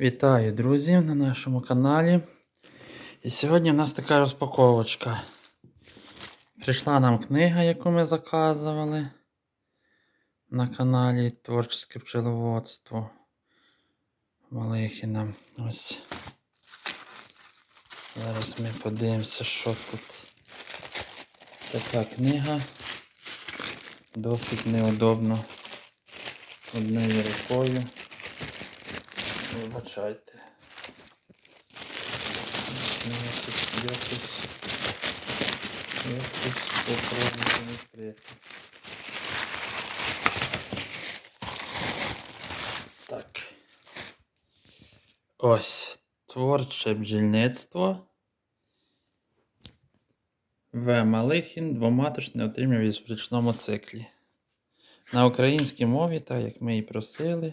Вітаю, друзі, на нашому каналі. І сьогодні в нас така розпаковочка. Прийшла нам книга, яку ми заказували на каналі Творче пчеловодство Малихіна. Ось. Зараз ми подивимося, що тут. Така книга. Досить неудобно однією рукою. Вибачайте. Якось, якось, якось попробуємо відкрити. Так. Ось. Творче бджільництво. В. Малихін двоматочне отримав в річному циклі. На українській мові, так як ми і просили.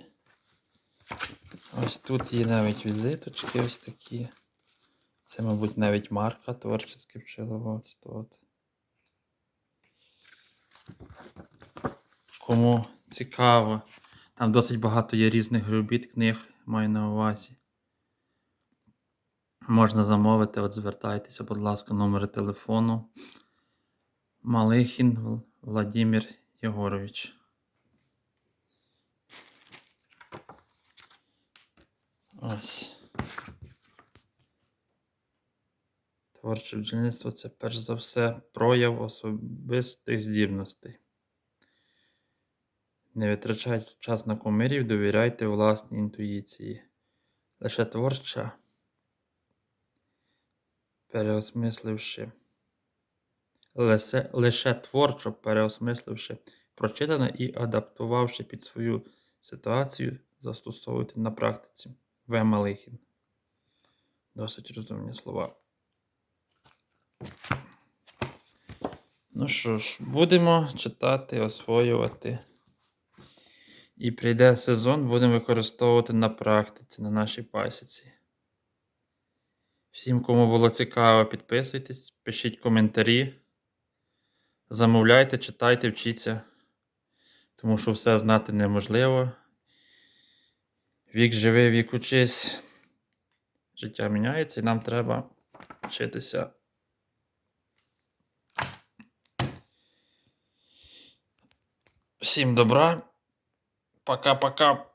Ось тут є навіть візиточки ось такі. Це, мабуть, навіть марка творче пчеловодство. Кому цікаво, там досить багато є різних робіт, книг маю на увазі. Можна замовити, от звертайтеся, будь ласка, номери телефону. Малихін Вл- Владимир Єгорович. Ось. Творче бджільництво це перш за все прояв особистих здібностей. Не витрачайте час на кумирів, довіряйте власній інтуїції. Лише творча, переосмисливши. Лише, лише творчо переосмисливши прочитане і адаптувавши під свою ситуацію, застосовуйте на практиці. В. Малихін. Досить розумні слова. Ну що ж, будемо читати, освоювати. І прийде сезон, будемо використовувати на практиці, на нашій пасіці. Всім, кому було цікаво, підписуйтесь, пишіть коментарі. Замовляйте, читайте, вчіться. Тому що все знати неможливо. Вік живий, вік учись. Життя міняється і нам треба вчитися. Всім добра. Пока-пока.